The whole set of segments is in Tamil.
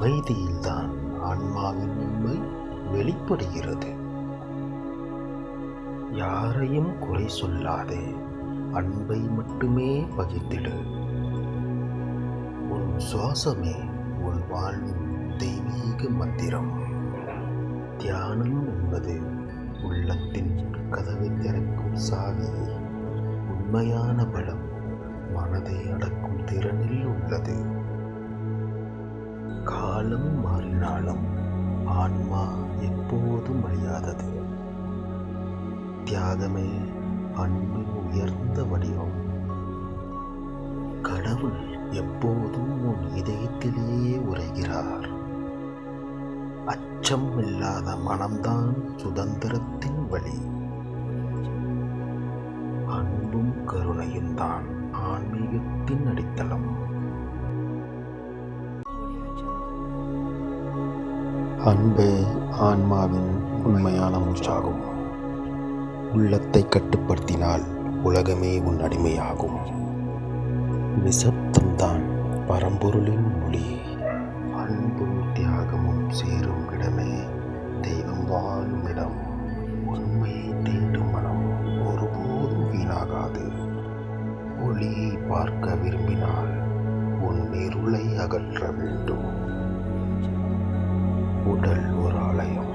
அமைதியில்தான் ஆன்மாவின் உண்மை வெளிப்படுகிறது. யாரையும் குறை சொல்லாதே அன்பை மட்டுமே பகிர்ந்திடு. உன் சுவாசமே உன் வாழ்வின் தெய்வீக மந்திரம். தியானம் என்பது உள்ளத்தின் கதவை திறக்கும் சாவி. உண்மையான பலம் மனதை அடக்கும் திறனில் உள்ளது. காலம் மாறினாலும் ஆன்மா எப்போதும் அழியாதது. தியாகமே அன்பின் உயர்ந்த வடிவம். கடவுள் எப்போதும் உன் இதயத்திலேயே உரைகிறார். அச்சம் இல்லாத மனம்தான் சுதந்திரத்தின் வழி. அன்பும் கருணையும் தான் ஆன்மீகத்தின் அடித்தளம். அன்பே ஆன்மாவின் உண்மையான மூச்சாகும். உள்ளத்தை கட்டுப்படுத்தினால் உலகமே உன் அடிமையாகும். நிசப்தம்தான் பரம்பொருளின் மொழி. அன்பும் தியாகமும் சேரும் இடமே தெய்வம் வாழும் இடம். உண்மையை தேடும் மனம் ஒருபோதும் வீணாகாது. ஒளியை பார்க்க விரும்பினால் உன் இருளை அகற்ற வேண்டும். உடல் ஒரு ஆலயம்.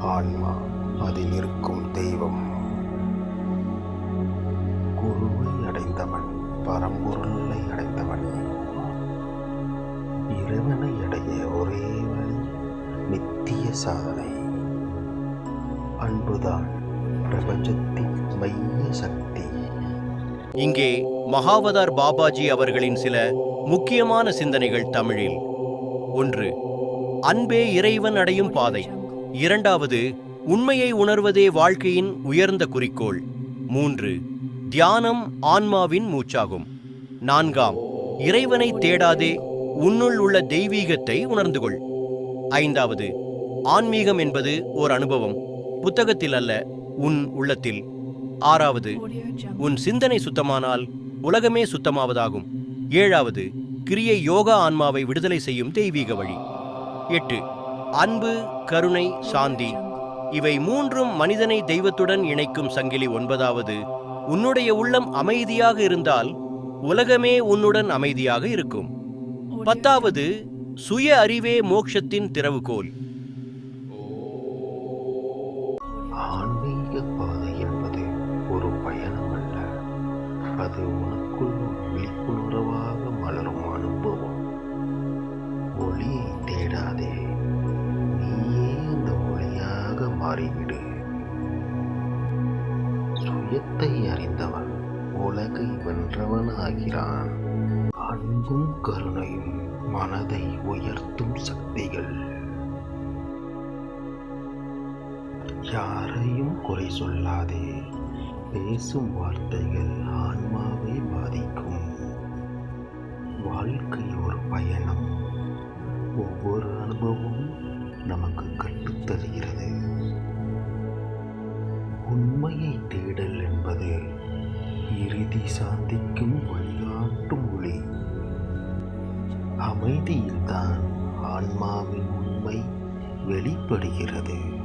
ஆன்மா அதில் இருக்கும் தெய்வம். குருவை அடைந்தவன் பரம்பொருளை அடைந்தவன். இறைவனை அடைய ஒரே வழி நித்திய சாதனை. அன்புதான் பிரபஞ்சத்தின் மைய சக்தி. இங்கே மகாவதார் பாபாஜி அவர்களின் சில முக்கியமான சிந்தனைகள் தமிழில். ஒன்று அன்பே இறைவன் அடையும் பாதை. இரண்டாவது உண்மையை உணர்வதே வாழ்க்கையின் உயர்ந்த குறிக்கோள். மூன்று தியானம் ஆன்மாவின் மூச்சாகும். நான்காம் இறைவனை தேடாதே உன்னுள் உள்ள தெய்வீகத்தை உணர்ந்து கொள் ஐந்தாவது ஆன்மீகம் என்பது ஓர் அனுபவம் புத்தகத்தில் அல்ல உன் உள்ளத்தில். ஆறாவது உன் சிந்தனை சுத்தமானால் உலகமே சுத்தமாவதாகும். ஏழாவது கிரியை யோகா ஆன்மாவை விடுதலை செய்யும் தெய்வீக வழி. எட்டு. அன்பு கருணை சாந்தி. இவை மூன்றும் மனிதனை தெய்வத்துடன் இணைக்கும் சங்கிலி ஒன்பதாவது. உன்னுடைய உள்ளம் அமைதியாக இருந்தால் உலகமே உன்னுடன் அமைதியாக இருக்கும். பத்தாவது சுய அறிவே மோட்சத்தின் திறவுகோல். ஆன்மீக பாதை என்பது ஒரு பயணம் அல்ல அது உனக்குள் விழிப்புணர்வாக மலரும் அனுபவம். ஒளியை தேடாதே நீயே இந்த ஒளியாக மாறிவிடு. சுயத்தை அறிந்தவன் உலகை வென்றவன் ஆகிறான் அன்பும் கருணையும் மனதை உயர்த்தும் சக்திகள். யாரையும் குறை சொல்லாதே. பேசும் வார்த்தைகள் ஆன்மாவை பாதிக்கும். வாழ்க்கை ஒரு பயணம் ஒவ்வொரு அனுபவமும் நமக்கு கற்றுத்தருகிறது உண்மையை தேடல் என்பது இறுதி சாந்திக்கும் வழிகாட்டும் ஒளி. அமைதியில்தான் ஆன்மாவின் உண்மை வெளிப்படுகிறது.